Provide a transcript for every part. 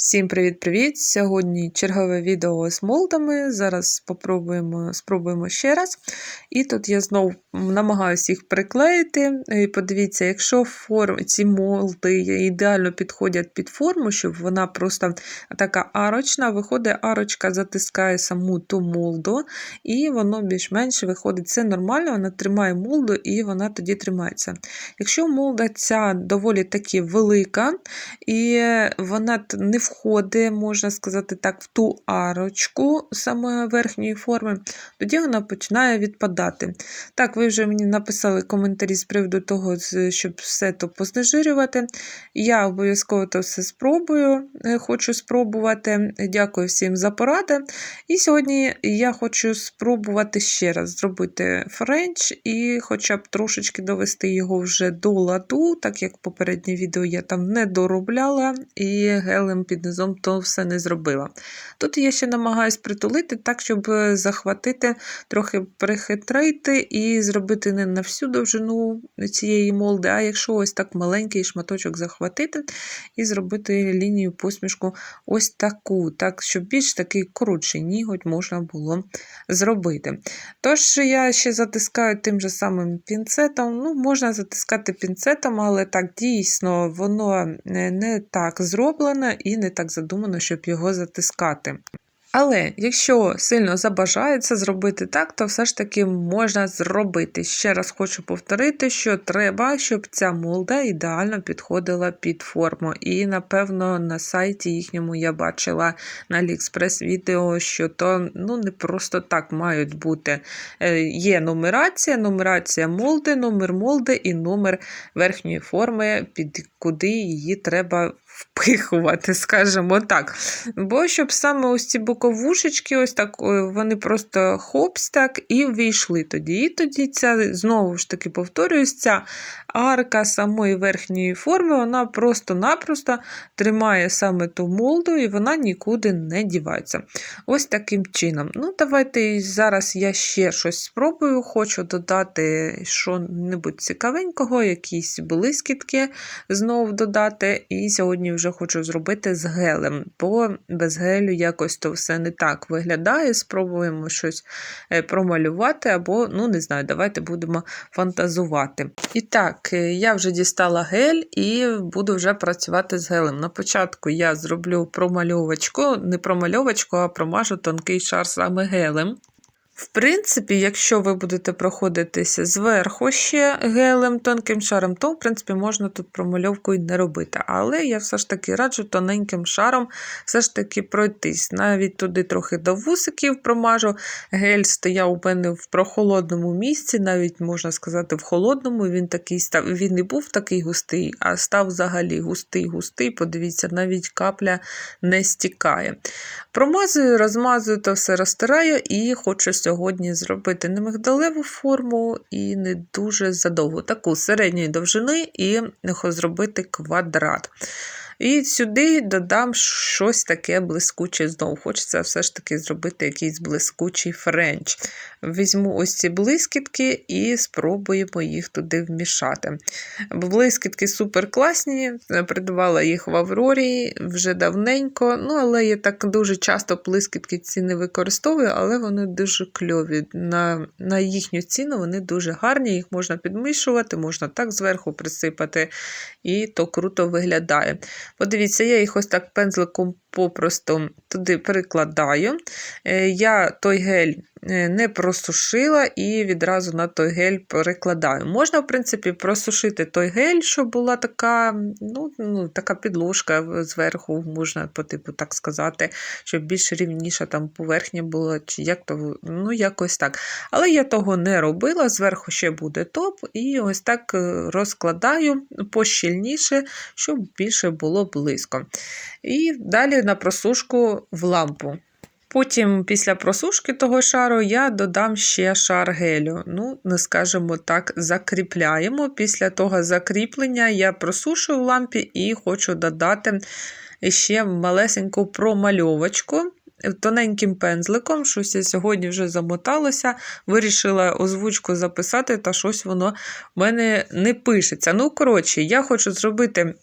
Всім привіт-привіт! Сьогодні чергове відео з молдами. Зараз спробуємо, спробуємо ще раз. І тут я знову намагаюся їх приклеїти. І подивіться, якщо форм, ці молди ідеально підходять під форму, щоб вона просто така арочна, виходить, арочка затискає саму ту молду, і воно більш-менш виходить. Це нормально, вона тримає молду і вона тоді тримається. Якщо молда ця доволі таки велика, і вона не входить, можна сказати так, в ту арочку саме верхньої форми, тоді вона починає відпадати. Так, ви вже мені написали коментарі з приводу того, щоб все то познежирювати. Я обов'язково це все спробую, е, хочу спробувати. Дякую всім за поради. І сьогодні я хочу спробувати ще раз зробити френч і хоча б трошечки довести його вже до ладу, так як попереднє відео я там не доробляла і гелем під низом то все не зробила. Тут я ще намагаюся притулити так, щоб захватити, трохи прихитрити і зробити не на всю довжину цієї молди, а якщо ось так маленький шматочок захватити і зробити лінію посмішку ось таку, так, щоб більш такий коротший ніготь можна було зробити. Тож, я ще затискаю тим же самим пінцетом. Ну, Можна затискати пінцетом, але так дійсно воно не так зроблено і не так задумано, щоб його затискати. Але якщо сильно забажається зробити так, то все ж таки можна зробити. Ще раз хочу повторити, що треба, щоб ця молда ідеально підходила під форму. І, напевно, на сайті їхньому я бачила на AliExpress відео, що то ну, не просто так мають бути. Е, є нумерація, нумерація молди, номер молди і номер верхньої форми, під куди її треба впихувати, скажімо так. Бо щоб саме ось ці боковушечки, ось так вони просто хопс так і ввійшли тоді. І тоді ця, знову ж таки, повторююсь, ця арка самої верхньої форми, вона просто-напросто тримає саме ту молду, і вона нікуди не дівається. Ось таким чином. Ну, Давайте зараз я ще щось спробую. Хочу додати що-небудь цікавенького, якісь блискітки знову додати. І сьогодні сьогодні вже хочу зробити з гелем, бо без гелю якось то все не так виглядає. Спробуємо щось е, промалювати, або, ну, не знаю, давайте будемо фантазувати. І так, е, я вже дістала гель і буду вже працювати з гелем. На початку я зроблю промальовочку, не промальовочку, а промажу тонкий шар саме гелем. В принципі, якщо ви будете проходитися зверху ще гелем, тонким шаром, то, в принципі, можна тут промальовку і не робити. Але я все ж таки раджу тоненьким шаром все ж таки пройтись. Навіть туди трохи до вусиків промажу. Гель стояв у мене в прохолодному місці, навіть можна сказати, в холодному. Він такий став, він не був такий густий, а став взагалі густий-густий. Подивіться, навіть капля не стікає. Промазую, розмазую, то все розтираю і хочу сьогодні зробити не мигдалеву форму і не дуже задовгу, таку середньої довжини і зробити квадрат. І сюди додам щось таке блискуче знову. Хочеться все ж таки зробити якийсь блискучий френч. Візьму ось ці блискітки і спробуємо їх туди вмішати. Блискітки супер класні, придбала їх в Аврорі вже давненько. Ну, але я так дуже часто блискітки ці не використовую, але вони дуже кльові. На на їхню ціну вони дуже гарні, їх можна підмішувати, можна так зверху присипати, і то круто виглядає. Подивіться, я їх ось так пензликом попросту туди перекладаю. Е, я той гель Е, не просушила і відразу на той гель перекладаю. Можна, в принципі, просушити той гель, щоб була така ну, ну, така підложка зверху, можна по типу так сказати, щоб більш рівніша там поверхня була, чи як то, ну, якось так. Але я того не робила, зверху ще буде топ, і ось так е, розкладаю пощільніше, щоб більше було близько. І далі на просушку в лампу. Потім, після просушки того шару, я додам ще шар гелю. Ну, не скажемо так, закріпляємо. Після того закріплення я просушую в лампі і хочу додати ще малесеньку промальовочку. Тоненьким пензликом. Щось я сьогодні вже замоталася, вирішила озвучку записати, та щось воно в мене не пишеться. Ну, коротше, я хочу зробити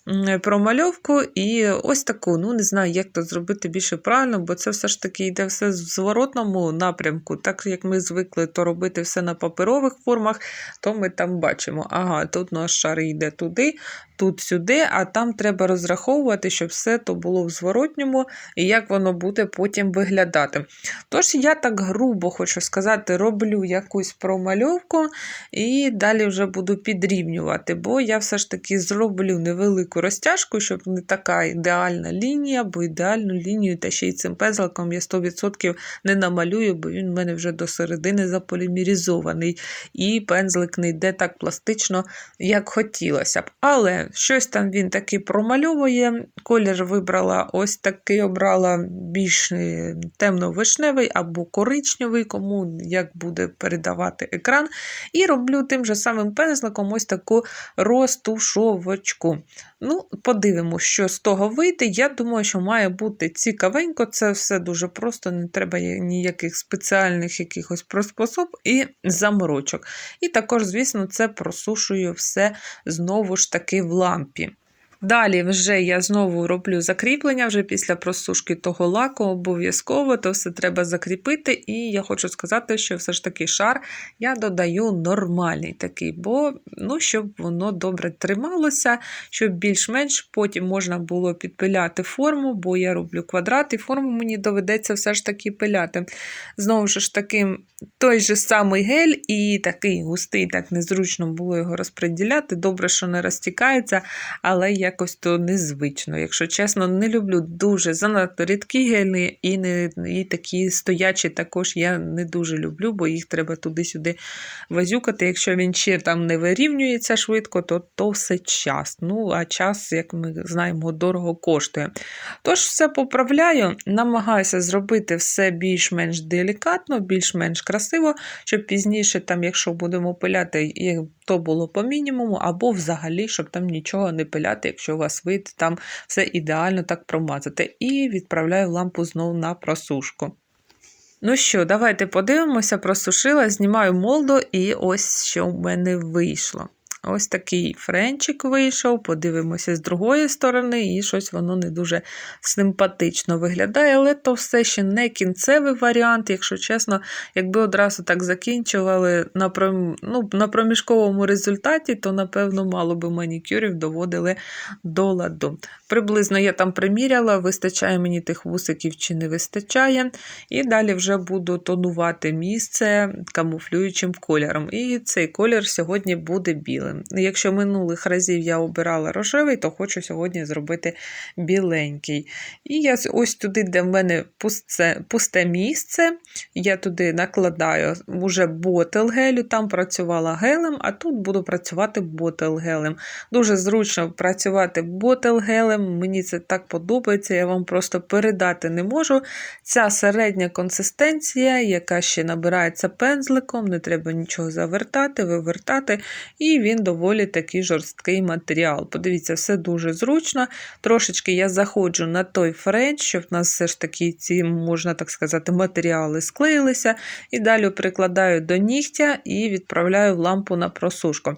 промальовку і ось таку. Ну, не знаю, як то зробити більше правильно, бо це все ж таки йде все в зворотному напрямку. Так як ми звикли то робити все на паперових формах, то ми там бачимо, ага, тут наш шар йде туди, тут сюди, а там треба розраховувати, щоб все то було в зворотньому і як воно буде потім виглядати. Тож, я так грубо хочу сказати, роблю якусь промальовку і далі вже буду підрівнювати, бо я все ж таки зроблю невелику розтяжку, щоб не така ідеальна лінія, бо ідеальну лінію та ще й цим пензликом я 100% не намалюю, бо він в мене вже до середини заполімеризований, і пензлик не йде так пластично, як хотілося б. Але щось там він таки промальовує. Колір вибрала ось такий, обрала більш темно-вишневий або коричневий, кому як буде передавати екран. І роблю тим же самим пензликом ось таку розтушовочку. Ну, подивимося, що з того вийде. Я думаю, що має бути цікавенько. Це все дуже просто, не треба ніяких спеціальних якихось приспособ і заморочок. І також, звісно, це просушую все знову ж таки в лампі. Далі вже я знову роблю закріплення вже після просушки того лаку, обов'язково то все треба закріпити. І я хочу сказати, що все ж таки шар я додаю нормальний такий, бо ну, щоб воно добре трималося, щоб більш-менш потім можна було підпиляти форму, бо я роблю квадрат, і форму мені доведеться все ж таки пиляти. Знову ж таки, той же самий гель і такий густий, так незручно було його розподіляти. Добре, що не розтікається, але якось то незвично. Якщо чесно, не люблю дуже занадто рідкі гелі і не, і такі стоячі також я не дуже люблю, бо їх треба туди-сюди вазюкати. Якщо він ще там не вирівнюється швидко, то то все час. Ну, а час, як ми знаємо, дорого коштує. Тож, все поправляю, намагаюся зробити все більш-менш делікатно, більш-менш красиво, щоб пізніше, там, якщо будемо пиляти, то було по мінімуму, або взагалі, щоб там нічого не пиляти, якщо у вас вийде там все ідеально так промазати. І відправляю лампу знову на просушку. Ну що, давайте подивимося, просушила, знімаю молду, і ось що в мене вийшло. Ось такий френчик вийшов, подивимося з другої сторони, і щось воно не дуже симпатично виглядає, але то все ще не кінцевий варіант, якщо чесно, якби одразу так закінчували на пром... ну, на проміжковому результаті, то, напевно, мало би манікюрів доводили до ладу. Приблизно я там приміряла, вистачає мені тих вусиків чи не вистачає. І далі вже буду тонувати місце камуфлюючим кольором. І цей колір сьогодні буде білим. Якщо минулих разів я обирала рожевий, то хочу сьогодні зробити біленький. І я ось туди, де в мене пусте, пусте місце, я туди накладаю вже ботел гелю, там працювала гелем, а тут буду працювати ботел гелем. Дуже зручно працювати ботел гелем, мені це так подобається, я вам просто передати не можу. Ця середня консистенція, яка ще набирається пензликом, не треба нічого завертати, вивертати, і він доволі такий жорсткий матеріал. Подивіться, все дуже зручно. Трошечки я заходжу на той френч, щоб в нас все ж таки ці, можна так сказати, матеріали склеїлися. І далі прикладаю до нігтя і відправляю в лампу на просушку.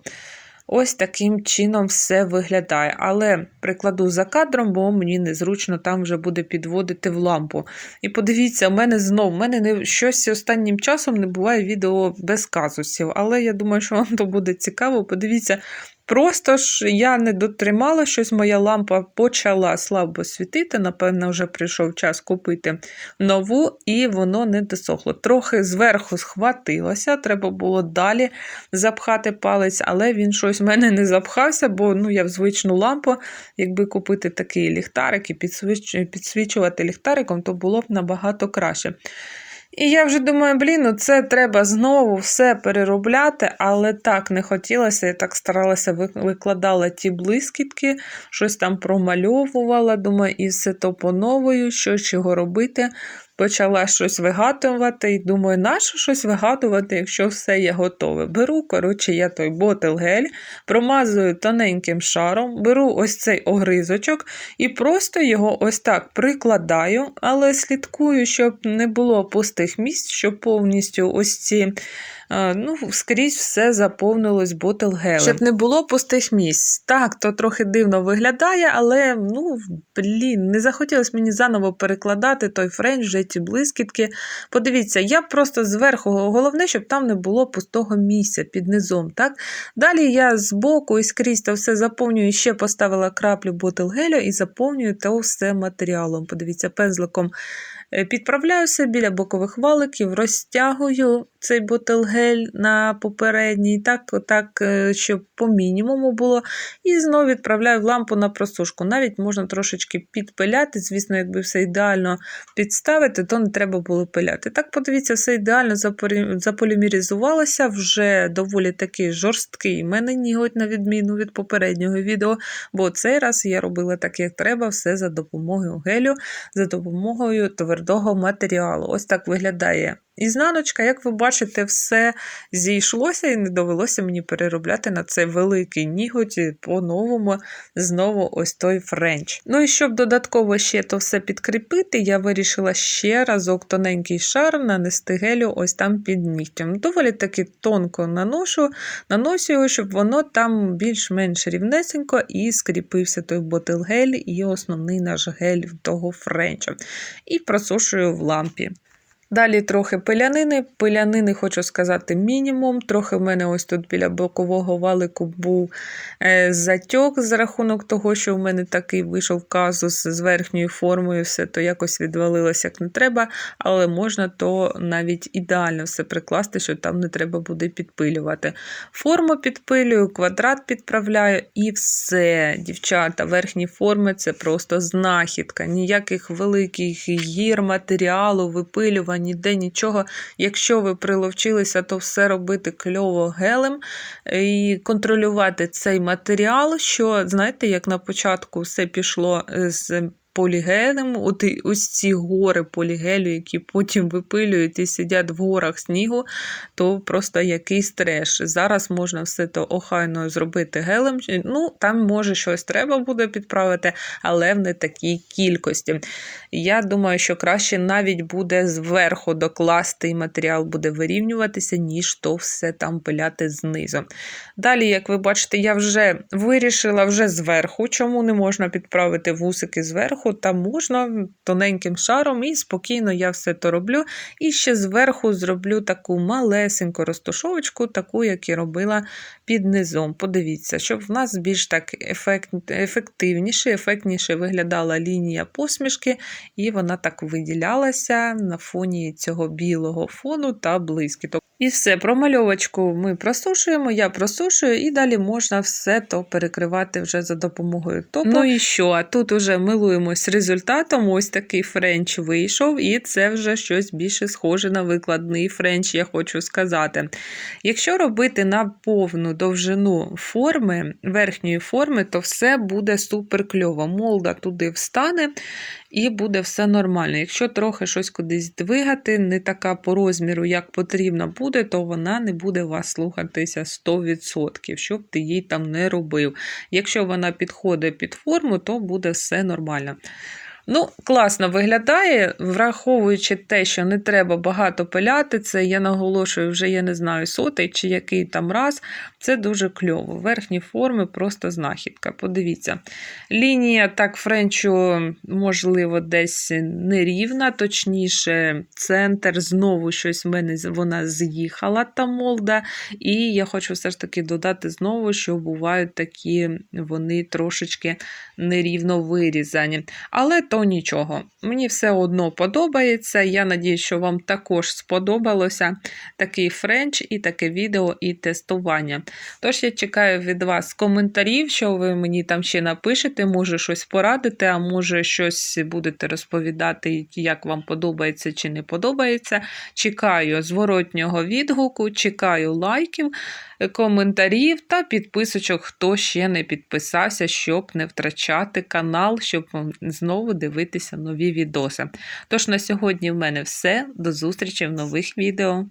Ось таким чином все виглядає. Але прикладу за кадром, бо мені незручно там вже буде підводити в лампу. І подивіться, у мене знов, у мене не щось останнім часом не буває відео без казусів. Але я думаю, що вам то буде цікаво. Подивіться, Просто ж я не дотримала щось, моя лампа почала слабо світити. Напевно, вже прийшов час купити нову, і воно не досохло. Трохи зверху схватилося, треба було далі запхати палець, але він щось в мене не запхався, бо ну, я в звичну лампу, якби купити такий ліхтарик і підсвічувати ліхтариком, то було б набагато краще. І я вже думаю, блін, ну це треба знову все переробляти, але так не хотілося. Я так старалася викладала ті блискітки, щось там промальовувала. Думаю, і все то по новою, що чого робити. Почала щось вигадувати і думаю, нащо щось вигадувати, якщо все є готове. Беру, коротше, я той ботел гель, промазую тоненьким шаром, беру ось цей огризочок і просто його ось так прикладаю, але слідкую, щоб не було пустих місць, щоб повністю ось ці. Е, Ну, скрізь все заповнилось ботел гелем. Щоб не було пустих місць. Так, то трохи дивно виглядає, але ну, блін, не захотілося мені заново перекладати той френч, вже ці блискітки. Подивіться, я просто зверху, головне, щоб там не було пустого місця під низом. Так? Далі я збоку і скрізь то все заповнюю, ще поставила краплю ботел гелю і заповнюю то все матеріалом. Подивіться, пензликом підправляюся біля бокових валиків, розтягую цей ботел-гель на попередній, так, так, е, щоб по мінімуму було. І знову відправляю лампу на просушку. Навіть можна трошечки підпиляти. Звісно, якби все ідеально підставити, то не треба було пиляти. Так, подивіться, все ідеально заполімеризувалося, вже доволі такий жорсткий. Мене ніготь, на відміну від попереднього відео, бо цей раз я робила так, як треба, все за допомогою гелю, за допомогою твердого матеріалу. Ось так виглядає. Ізнаночка, як ви бачите, все зійшлося і не довелося мені переробляти на цей великий ніготь по-новому знову ось той френч. Ну і щоб додатково ще то все підкріпити, я вирішила ще разок тоненький шар нанести гелю ось там під нігтем. Доволі таки тонко наношу, наношу його, щоб воно там більш-менш рівнесенько і скріпився той ботел-гель і основний наш гель того френча. І просушую в лампі. Далі трохи пилянини. Пилянини, хочу сказати, мінімум. Трохи в мене ось тут біля бокового валику був е, затьок за рахунок того, що в мене такий вийшов казус з верхньою формою, все то якось відвалилося як не треба, але можна то навіть ідеально все прикласти, що там не треба буде підпилювати. Форму підпилюю, квадрат підправляю і все. Дівчата, верхні форми це просто знахідка. Ніяких великих гір матеріалу, випилювань, ніде нічого. Якщо ви приловчилися, то все робити кльово гелем і контролювати цей матеріал, що, знаєте, як на початку все пішло з полігелем, от ось ці гори полігелю, які потім випилюють і сидять в горах снігу, то просто якийсь треш. Зараз можна все то охайно зробити гелем. Ну, там може щось треба буде підправити, але в не такій кількості. Я думаю, що краще навіть буде зверху докласти і матеріал буде вирівнюватися, ніж то все там пиляти знизу. Далі, як ви бачите, я вже вирішила вже зверху, чому не можна підправити вусики зверху, там можна тоненьким шаром, і спокійно я все то роблю. І ще зверху зроблю таку малесеньку розташовочку, таку, як і робила під низом. Подивіться, щоб в нас більш так ефект, ефективніше, ефектніше виглядала лінія посмішки, і вона так виділялася на фоні цього білого фону та блискіток. І все, промальовочку ми просушуємо, я просушую, і далі можна все то перекривати вже за допомогою топу. Ну і що? А тут уже милуємось результатом. Ось такий френч вийшов, і це вже щось більше схоже на викладний френч, я хочу сказати. Якщо робити на повну довжину форми, верхньої форми, то все буде супер кльово. Молда туди встане і буде все нормально. Якщо трохи щось кудись двигати, не така по розміру, як потрібно буде, то вона не буде вас слухатися 100%, щоб ти їй там не робив. Якщо вона підходить під форму, то буде все нормально. Ну, класно виглядає, враховуючи те, що не треба багато пиляти, це я наголошую, вже я не знаю, сотий чи який там раз. Це дуже кльово. Верхні форми просто знахідка. Подивіться. Лінія так френчу, можливо, десь нерівна, точніше, центр знову щось в мене вона з'їхала, та молда. І я хочу все ж таки додати знову, що бувають такі вони трошечки нерівно вирізані. Але то нічого. Мені все одно подобається. Я надію, що вам також сподобалося такий френч і таке відео і тестування. Тож я чекаю від вас коментарів, що ви мені там ще напишете, може щось порадити, а може щось будете розповідати, як вам подобається чи не подобається. Чекаю зворотнього відгуку, чекаю лайків, коментарів та підписочок, хто ще не підписався, щоб не втрачати канал, щоб знову дивитися дивитися нові відоси. Тож на сьогодні в мене все. До зустрічі в нових відео.